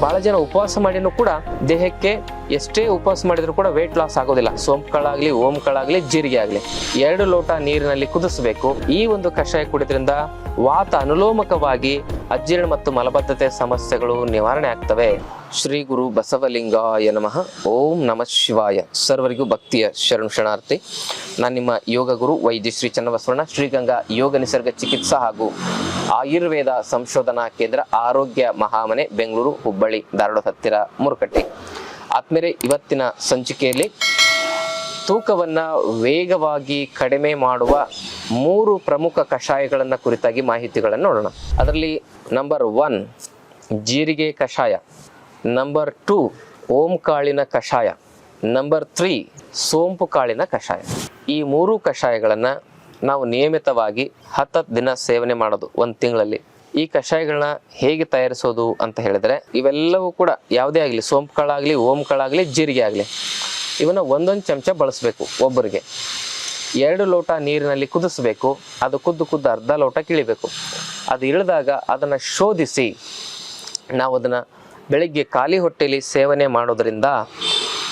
ಬಹಳ ಜನ ಉಪವಾಸ ಮಾಡಿನೂ ಕೂಡ ದೇಹಕ್ಕೆ ಎಷ್ಟೇ ಉಪವಾಸ ಮಾಡಿದ್ರು ಕೂಡ ವೆಯ್ಟ್ ಲಾಸ್ ಆಗೋದಿಲ್ಲ. ಸೋಂಪುಗಳಾಗ್ಲಿ ಓಂಗಳಾಗ್ಲಿ ಜೀರಿಗೆ ಆಗ್ಲಿ. ಎರಡು ಲೋಟ ನೀರಿನಲ್ಲಿ ಕುದಿಸಬೇಕು. ಈ ಒಂದು ಕಷಾಯ ಕುಡಿದ್ರಿಂದ ವಾತ ಅನುಲೋಮಕವಾಗಿ ಅಜೀರ್ಣ ಮತ್ತು ಮಲಬದ್ಧತೆ ಸಮಸ್ಯೆಗಳು ನಿವಾರಣೆ ಆಗ್ತವೆ. ಶ್ರೀ ಗುರು ಬಸವಲಿಂಗಾಯ ನಮಃ. ಓಂ ನಮಃ ಶಿವಾಯ. ಸರ್ವರಿಗೂ ಭಕ್ತಿಯ ಶರಣ ಶರಣಾರ್ಥಿ. ನಾನು ನಿಮ್ಮ ಯೋಗ ಗುರು ವೈದ್ಯ ಶ್ರೀ ಚನ್ನಬಸವಣ್ಣ. ಶ್ರೀಗಂಗಾ ಯೋಗ ನಿಸರ್ಗ ಚಿಕಿತ್ಸಾ ಹಾಗೂ ಆಯುರ್ವೇದ ಸಂಶೋಧನಾ ಕೇಂದ್ರ ಆರೋಗ್ಯ ಮಹಾಮನೆ, ಬೆಂಗಳೂರು, ಹುಬ್ಬಳ್ಳಿ. ಧಾರವಾಡ ಹತ್ತಿರ ಮುರುಕಟ್ಟೆ. ಆದ್ಮೇಲೆ ಇವತ್ತಿನ ಸಂಚಿಕೆಯಲ್ಲಿ ತೂಕವನ್ನ ವೇಗವಾಗಿ ಕಡಿಮೆ ಮಾಡುವ ಮೂರು ಪ್ರಮುಖ ಕಷಾಯಗಳನ್ನ ಕುರಿತಾಗಿ ಮಾಹಿತಿಗಳನ್ನು ನೋಡೋಣ. ಅದರಲ್ಲಿ ನಂಬರ್ ಒನ್ ಜೀರಿಗೆ ಕಷಾಯ ನಂಬರ್ ಟೂ ಓಂ ಕಾಳಿನ ಕಷಾಯ ನಂಬರ್ ತ್ರೀ ಸೋಂಪು ಕಾಳಿನ ಕಷಾಯ. ಈ ಮೂರು ಕಷಾಯಗಳನ್ನು ನಾವು ನಿಯಮಿತವಾಗಿ ಹತ್ತತ್ತು ದಿನ ಸೇವನೆ ಮಾಡೋದು ಒಂದು ತಿಂಗಳಲ್ಲಿ. ಈ ಕಷಾಯಗಳನ್ನ ಹೇಗೆ ತಯಾರಿಸೋದು ಅಂತ ಹೇಳಿದ್ರೆ, ಇವೆಲ್ಲವೂ ಕೂಡ ಯಾವುದೇ ಆಗಲಿ, ಸೋಂಪುಗಳಾಗಲಿ ಕಾಳಾಗಲಿ ಓಂ ಕಾಳಾಗಲಿ ಜೀರಿಗೆ ಆಗಲಿ, ಇವನ್ನ ಒಂದೊಂದು ಚಮಚ ಬಳಸಬೇಕು ಒಬ್ಬರಿಗೆ. ಎರಡು ಲೋಟ ನೀರಿನಲ್ಲಿ ಕುದಿಸ್ಬೇಕು, ಅದು ಕುದ್ದು ಕುದ್ದು ಅರ್ಧ ಲೋಟ ಕಿಳಿಬೇಕು. ಅದು ಇಳಿದಾಗ ಅದನ್ನು ಶೋಧಿಸಿ ನಾವು ಅದನ್ನು ಬೆಳಿಗ್ಗೆ ಖಾಲಿ ಹೊಟ್ಟೆಯಲ್ಲಿ ಸೇವನೆ ಮಾಡೋದ್ರಿಂದ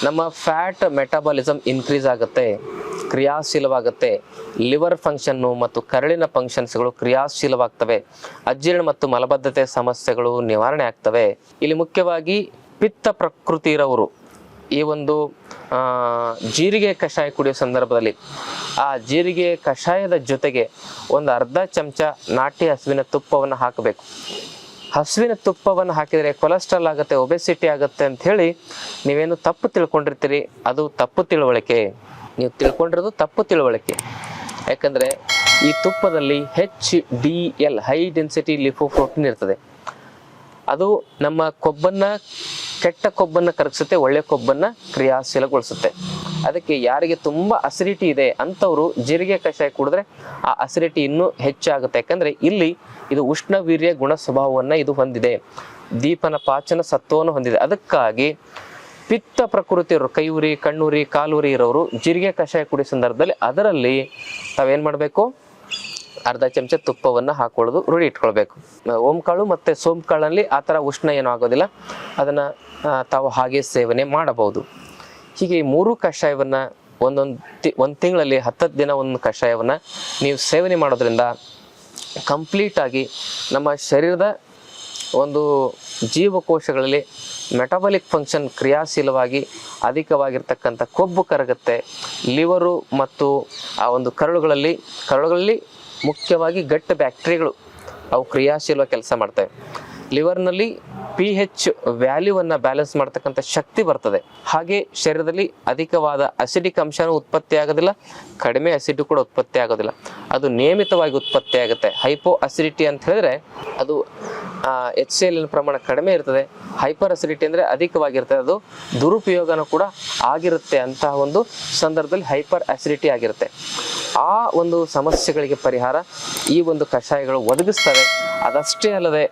ನಮ್ಮ ಫ್ಯಾಟ್ ಮೆಟಾಬಾಲಿಸಮ್ ಇನ್ಕ್ರೀಸ್ ಆಗುತ್ತೆ. ಕ್ರಿಯಾಶೀಲವಾಗುತ್ತೆ. ಲಿವರ್ ಫಂಕ್ಷನ್ನು ಮತ್ತು ಕರಳಿನ ಫಂಕ್ಷನ್ಸ್ಗಳು ಕ್ರಿಯಾಶೀಲವಾಗ್ತವೆ. ಅಜೀರ್ಣ ಮತ್ತು ಮಲಬದ್ಧತೆ ಸಮಸ್ಯೆಗಳು ನಿವಾರಣೆ ಆಗ್ತವೆ. ಇಲ್ಲಿ ಮುಖ್ಯವಾಗಿ ಪಿತ್ತ ಪ್ರಕೃತಿ ಇರೋರು. ಈ ಒಂದು ಜೀರಿಗೆ ಕಷಾಯ ಕುಡಿಯೋ ಸಂದರ್ಭದಲ್ಲಿ ಆ ಜೀರಿಗೆ ಕಷಾಯದ ಜೊತೆಗೆ ಒಂದು ಅರ್ಧ ಚಮಚ ನಾಟಿ ಹಸುವಿನ ತುಪ್ಪವನ್ನು ಹಾಕಬೇಕು. ಹಸುವಿನ ತುಪ್ಪವನ್ನು ಹಾಕಿದರೆ ಕೊಲೆಸ್ಟ್ರಾಲ್ ಆಗುತ್ತೆ ಒಬೆಸಿಟಿ ಆಗುತ್ತೆ ಅಂತ ಹೇಳಿ ನೀವೇನು ತಪ್ಪು ತಿಳ್ಕೊಂಡಿರ್ತೀರಿ? ಅದು ತಪ್ಪು ತಿಳುವಳಿಕೆ. ನೀವು ತಿಳ್ಕೊಂಡಿರೋದು ತಪ್ಪು ತಿಳುವಳಿಕೆ. ಯಾಕಂದರೆ ಈ ತುಪ್ಪದಲ್ಲಿ H D L high density lipoprotein ಇರ್ತದೆ. ಅದು ನಮ್ಮ ಕೊಬ್ಬನ್ನ, ಕೆಟ್ಟ ಕೊಬ್ಬನ್ನು ಕರಗಿಸುತ್ತೆ ಒಳ್ಳೆಯ ಕೊಬ್ಬನ್ನು ಕ್ರಿಯಾಶೀಲಗೊಳಿಸುತ್ತೆ. ಅದಕ್ಕೆ ಯಾರಿಗೆ ತುಂಬ ಅಸಿಡಿಟಿ ಇದೆ ಅಂಥವರು ಜೀರಿಗೆ ಕಷಾಯ ಕುಡಿದ್ರೆ ಆ ಅಸಿಡಿಟಿ ಇನ್ನೂ ಹೆಚ್ಚಾಗುತ್ತೆ. ಯಾಕಂದರೆ ಇಲ್ಲಿ ಇದು ಉಷ್ಣ ವೀರ್ಯ ಗುಣ ಸ್ವಭಾವವನ್ನು ಇದು ಹೊಂದಿದೆ. ದೀಪನ ಪಾಚನ ಸತ್ವವನ್ನು ಹೊಂದಿದೆ. ಅದಕ್ಕಾಗಿ ಪಿತ್ತ ಪ್ರಕೃತಿ ಇರೋರು ಕೈ ಉರಿ ಕಣ್ಣುರಿ, ಕಾಲುರಿ ಇರೋರು ಜೀರಿಗೆ ಕಷಾಯ ಕುಡಿ ಸಂದರ್ಭದಲ್ಲಿ ಅದರಲ್ಲಿ ತಾವೇನು ಮಾಡಬೇಕು? ಅರ್ಧ ಚಮಚ ತುಪ್ಪವನ್ನು ಹಾಕೊಳ್ಳೋದು, ರೂಢಿ ಇಟ್ಕೊಳ್ಬೇಕು. ಓಂ ಕಾಳು ಮತ್ತು ಸೋಂಪು ಕಾಳಲ್ಲಿ ಆ ಥರ ಉಷ್ಣ ಏನೂ ಆಗೋದಿಲ್ಲ. ಅದನ್ನು ತಾವು ಹಾಗೆ ಸೇವನೆ ಮಾಡಬಹುದು. ಹೀಗೆ ಈ ಮೂರು ಕಷಾಯವನ್ನು ಒಂದೊಂದು ತಿ, ಒಂದು ತಿಂಗಳಲ್ಲಿ ಹತ್ತತ್ತು ದಿನ ಒಂದು ಕಷಾಯವನ್ನು ನೀವು ಸೇವನೆ ಮಾಡೋದ್ರಿಂದ ಕಂಪ್ಲೀಟಾಗಿ ನಮ್ಮ ಶರೀರದ ಒಂದು ಜೀವಕೋಶಗಳಲ್ಲಿ ಮೆಟಬಾಲಿಕ್ ಫಂಕ್ಷನ್ ಕ್ರಿಯಾಶೀಲವಾಗಿ ಅಧಿಕವಾಗಿರ್ತಕ್ಕಂಥ ಕೊಬ್ಬು ಕರಗುತ್ತೆ. ಲಿವರು ಮತ್ತು ಆ ಒಂದು ಕರುಳುಗಳಲ್ಲಿ ಕರುಳುಗಳಲ್ಲಿ ಮುಖ್ಯವಾಗಿ ಗಟ್ಟ ಬ್ಯಾಕ್ಟೀರಿಯಾಗಳು ಅವು ಕ್ರಿಯಾಶೀಲವಾಗಿ ಕೆಲಸ ಮಾಡ್ತವೆ. ಲಿವರ್ನಲ್ಲಿ ಪಿ ಹೆಚ್ ವ್ಯಾಲ್ಯೂವನ್ನು ಬ್ಯಾಲೆನ್ಸ್ ಮಾಡ್ತಕ್ಕಂಥ ಶಕ್ತಿ ಬರ್ತದೆ. ಹಾಗೆ ಶರೀರದಲ್ಲಿ ಅಧಿಕವಾದ ಅಸಿಡಿಕ್ ಅಂಶನೂ ಉತ್ಪತ್ತಿ ಆಗೋದಿಲ್ಲ, ಕಡಿಮೆ ಅಸಿಡು ಕೂಡ ಉತ್ಪತ್ತಿ ಆಗೋದಿಲ್ಲ. ಅದು ನಿಯಮಿತವಾಗಿ ಉತ್ಪತ್ತಿ ಆಗುತ್ತೆ. ಹೈಪೋ ಅಸಿಡಿಟಿ ಅಂತ ಹೇಳಿದ್ರೆ ಅದು ಎಚ್ ಸಿ ಎಲ್ ಪ್ರಮಾಣ ಕಡಿಮೆ ಇರ್ತದೆ. ಹೈಪರ್ ಅಸಿಡಿಟಿ ಅಂದರೆ ಅಧಿಕವಾಗಿರ್ತದೆ. ಅದು ದುರುಪಯೋಗನೂ ಕೂಡ ಆಗಿರುತ್ತೆ ಅಂತಹ ಒಂದು ಸಂದರ್ಭದಲ್ಲಿ ಹೈಪರ್ ಅಸಿಡಿಟಿ ಆಗಿರುತ್ತೆ. ಆ ಒಂದು ಸಮಸ್ಯೆಗಳಿಗೆ ಪರಿಹಾರ ಈ ಒಂದು ಕಷಾಯಗಳು ಒದಗಿಸ್ತವೆ. ಅದಷ್ಟೇ ಅಲ್ಲದೆ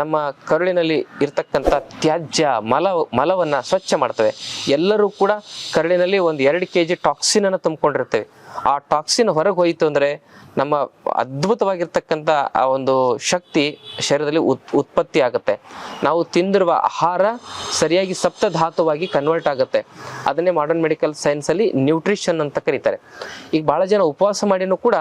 ನಮ್ಮ ಕರುಳಿನಲ್ಲಿ ಇರ್ತಕ್ಕಂಥ ತ್ಯಾಜ್ಯ, ಮಲ, ಮಲವನ್ನು ಸ್ವಚ್ಛ ಮಾಡ್ತವೆ. ಎಲ್ಲರೂ ಕೂಡ ಕರುಳಿನಲ್ಲಿ ಒಂದು ಎರಡು ಕೆ ಜಿ ಟಾಕ್ಸಿನನ್ನು ತುಂಬಿಕೊಂಡಿರ್ತೇವೆ. ಆ ಟಾಕ್ಸಿನ್ ಹೊರಗೆ ಹೋಯಿತು ಅಂದರೆ ನಮ್ಮ ಅದ್ಭುತವಾಗಿರ್ತಕ್ಕಂಥ ಆ ಒಂದು ಶಕ್ತಿ ಶರೀರದಲ್ಲಿ ಉತ್, ಉತ್ಪತ್ತಿ ಆಗುತ್ತೆ. ನಾವು ತಿಂದಿರುವ ಆಹಾರ ಸರಿಯಾಗಿ ಸಪ್ತಧಾತುವಾಗಿ ಕನ್ವರ್ಟ್ ಆಗುತ್ತೆ. ಅದನ್ನೇ ಮಾಡರ್ನ್ ಮೆಡಿಕಲ್ ಸೈನ್ಸಲ್ಲಿ ನ್ಯೂಟ್ರಿಷನ್ ಅಂತ ಕರೀತಾರೆ. ಈಗ ಭಾಳ ಜನ ಉಪವಾಸ ಮಾಡಿನೂ ಕೂಡ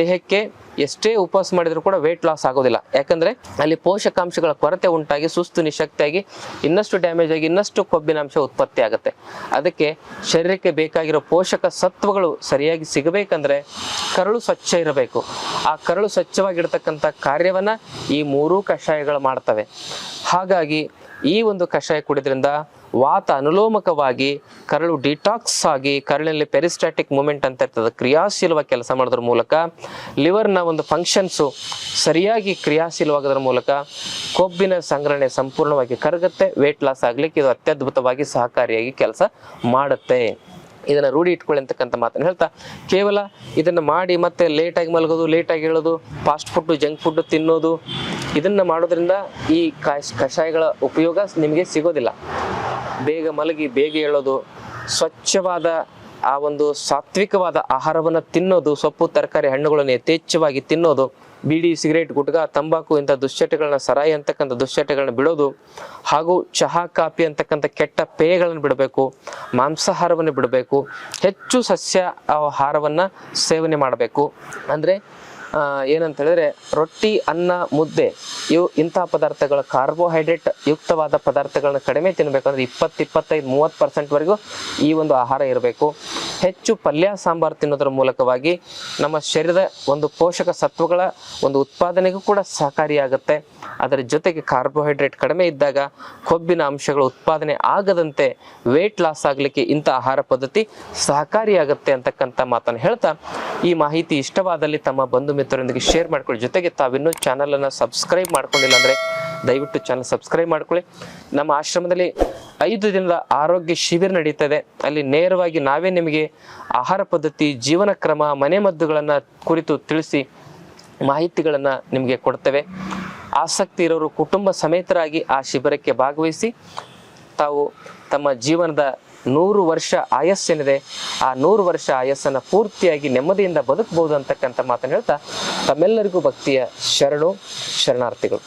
ದೇಹಕ್ಕೆ ಎಷ್ಟೇ ಉಪವಾಸ ಮಾಡಿದ್ರು ಕೂಡ ವೆಯ್ಟ್ ಲಾಸ್ ಆಗೋದಿಲ್ಲ. ಯಾಕಂದ್ರೆ ಅಲ್ಲಿ ಪೋಷಕಾಂಶಗಳ ಕೊರತೆ ಉಂಟಾಗಿ, ಸುಸ್ತು ನಿಶಕ್ತಿಯಾಗಿ ಇನ್ನಷ್ಟು ಡ್ಯಾಮೇಜ್ ಆಗಿ ಇನ್ನಷ್ಟು ಕೊಬ್ಬಿನಾಂಶ ಉತ್ಪತ್ತಿ ಆಗುತ್ತೆ. ಅದಕ್ಕೆ ಶರೀರಕ್ಕೆ ಬೇಕಾಗಿರೋ ಪೋಷಕ ಸತ್ವಗಳು ಸರಿಯಾಗಿ ಸಿಗಬೇಕಂದ್ರೆ ಕರಳು ಸ್ವಚ್ಛ ಇರಬೇಕು. ಆ ಕರಳು ಸ್ವಚ್ಛವಾಗಿರ್ತಕ್ಕಂಥ ಕಾರ್ಯವನ್ನ ಈ ಮೂರೂ ಕಷಾಯಗಳು ಮಾಡ್ತವೆ. ಹಾಗಾಗಿ ಈ ಒಂದು ಕಷಾಯ ಕುಡಿದ್ರಿಂದ ವಾತ ಅನುಲೋಮಕವಾಗಿ ಕರಳು ಡಿಟಾಕ್ಸ್ ಆಗಿ ಕರಳಲ್ಲಿ ಪೆರಿಸ್ಟಾಟಿಕ್ ಮೂಮೆಂಟ್ ಅಂತ ಇರ್ತದೆ ಕ್ರಿಯಾಶೀಲವಾಗಿ ಕೆಲಸ ಮಾಡೋದ್ರ ಮೂಲಕ, ಲಿವರ್ನ ಒಂದು ಫಂಕ್ಷನ್ಸು ಸರಿಯಾಗಿ ಕ್ರಿಯಾಶೀಲವಾಗೋದ್ರ ಮೂಲಕ ಕೊಬ್ಬಿನ ಸಂಗ್ರಹಣೆ ಸಂಪೂರ್ಣವಾಗಿ ಕರಗುತ್ತೆ ವೇಟ್ ಲಾಸ್ ಆಗಲಿಕ್ಕೆ ಇದು ಅತ್ಯದ್ಭುತವಾಗಿ ಸಹಕಾರಿಯಾಗಿ ಕೆಲಸ ಮಾಡುತ್ತೆ. ಇದನ್ನು ರೂಢಿ ಇಟ್ಕೊಳ್ಳಿ ಅಂತಕ್ಕಂಥ ಮಾತನ್ನು ಹೇಳ್ತಾ, ಕೇವಲ ಇದನ್ನು ಮಾಡಿ ಮತ್ತೆ ಲೇಟಾಗಿ ಮಲಗೋದು ಲೇಟಾಗಿ ಹೇಳೋದು ಫಾಸ್ಟ್ ಫುಡ್ಡು ಜಂಕ್ ಫುಡ್ಡು ತಿನ್ನೋದು, ಇದನ್ನು ಮಾಡೋದ್ರಿಂದ ಈ ಕಷ್- ಕಷಾಯಗಳ ಉಪಯೋಗ ನಿಮಗೆ ಸಿಗೋದಿಲ್ಲ. ಬೇಗ ಮಲಗಿ ಬೇಗ ಹೇಳೋದು ಸ್ವಚ್ಛವಾದ ಆ ಒಂದು ಸಾತ್ವಿಕವಾದ ಆಹಾರವನ್ನು ತಿನ್ನೋದು, ಸೊಪ್ಪು, ತರಕಾರಿ, ಹಣ್ಣುಗಳನ್ನು ಯಥೇಚ್ಛವಾಗಿ ತಿನ್ನೋದು, ಬೀಡಿ, ಸಿಗರೇಟ್, ಗುಟ್ಕ, ತಂಬಾಕು ಇಂಥ ದುಶ್ಚಟಗಳನ್ನ ಸರಾಯಿ ಅಂತಕ್ಕಂಥ ದುಶ್ಚಟಗಳನ್ನ ಬಿಡೋದು, ಹಾಗೂ ಚಹಾ, ಕಾಫಿ ಅಂತಕ್ಕಂಥ ಕೆಟ್ಟ ಪೇಯಗಳನ್ನು ಬಿಡಬೇಕು, ಮಾಂಸಾಹಾರವನ್ನು ಬಿಡಬೇಕು, ಹೆಚ್ಚು ಸಸ್ಯ ಆಹಾರವನ್ನು ಸೇವನೆ ಮಾಡಬೇಕು. ಅಂದರೆ ಏನಂತ ಹೇಳಿದ್ರೆ ರೊಟ್ಟಿ, ಅನ್ನ, ಮುದ್ದೆ ಇವು ಇಂತಹ ಪದಾರ್ಥಗಳ ಕಾರ್ಬೋಹೈಡ್ರೇಟ್ ಯುಕ್ತವಾದ ಪದಾರ್ಥಗಳನ್ನ ಕಡಿಮೆ ತಿನ್ನಬೇಕಂದ್ರೆ ಇಪ್ಪತ್ತು ಇಪ್ಪತ್ತೈದು ಮೂವತ್ತು ಪರ್ಸೆಂಟ್ವರೆಗೂ ಈ ಒಂದು ಆಹಾರ ಇರಬೇಕು. ಹೆಚ್ಚು ಪಲ್ಯ, ಸಾಂಬಾರು ತಿನ್ನೋದ್ರ ಮೂಲಕವಾಗಿ ನಮ್ಮ ಶರೀರದ ಒಂದು ಪೋಷಕ ಸತ್ವಗಳ ಒಂದು ಉತ್ಪಾದನೆಗೂ ಕೂಡ ಸಹಕಾರಿಯಾಗುತ್ತೆ. ಅದರ ಜೊತೆಗೆ ಕಾರ್ಬೋಹೈಡ್ರೇಟ್ ಕಡಿಮೆ ಇದ್ದಾಗ ಕೊಬ್ಬಿನ ಅಂಶಗಳು ಉತ್ಪಾದನೆ ಆಗದಂತೆ ವೇಟ್ ಲಾಸ್ ಆಗಲಿಕ್ಕೆ ಇಂಥ ಆಹಾರ ಪದ್ಧತಿ ಸಹಕಾರಿಯಾಗುತ್ತೆ ಅಂತಕ್ಕಂಥ ಮಾತನ್ನು ಹೇಳ್ತಾ ಈ ಮಾಹಿತಿ ಇಷ್ಟವಾದಲ್ಲಿ ತಮ್ಮ ಬಂಧು ಮಿತ್ರರೊಂದಿಗೆ ಶೇರ್ ಮಾಡ್ಕೊಳ್ಳಿ. ಜೊತೆಗೆ ತಾವಿನ್ನೂ ಚಾನಲನ್ನು ಸಬ್ಸ್ಕ್ರೈಬ್ ಮಾಡ್ಕೊಂಡಿಲ್ಲ ಅಂದರೆ ದಯವಿಟ್ಟು ಚಾನಲ್ ಸಬ್ಸ್ಕ್ರೈಬ್ ಮಾಡ್ಕೊಳ್ಳಿ. ನಮ್ಮ ಆಶ್ರಮದಲ್ಲಿ ಐದು ದಿನದ ಆರೋಗ್ಯ ಶಿಬಿರ ನಡೀತದೆ. ಅಲ್ಲಿ ನೇರವಾಗಿ ನಾವೇ ನಿಮಗೆ ಆಹಾರ ಪದ್ಧತಿ, ಜೀವನ ಕ್ರಮ ಮನೆಮದ್ದುಗಳನ್ನು ಕುರಿತು ತಿಳಿಸಿ ಮಾಹಿತಿಗಳನ್ನು ನಿಮಗೆ ಕೊಡ್ತೇವೆ. ಆಸಕ್ತಿ ಇರೋರು ಕುಟುಂಬ ಸಮೇತರಾಗಿ ಆ ಶಿಬಿರಕ್ಕೆ ಭಾಗವಹಿಸಿ ತಾವು ತಮ್ಮ ಜೀವನದ ನೂರು ವರ್ಷ ಆಯಸ್ಸೇನಿದೆ, ಆ ನೂರು ವರ್ಷ ಆಯಸ್ಸನ್ನು ಪೂರ್ತಿಯಾಗಿ ನೆಮ್ಮದಿಯಿಂದ ಬದುಕಬಹುದು ಅಂತಕ್ಕಂಥ ಮಾತನ್ನು ಹೇಳ್ತಾ, ತಮ್ಮೆಲ್ಲರಿಗೂ ಭಕ್ತಿಯ ಶರಣು, ಶರಣಾರ್ಥಿಗಳು.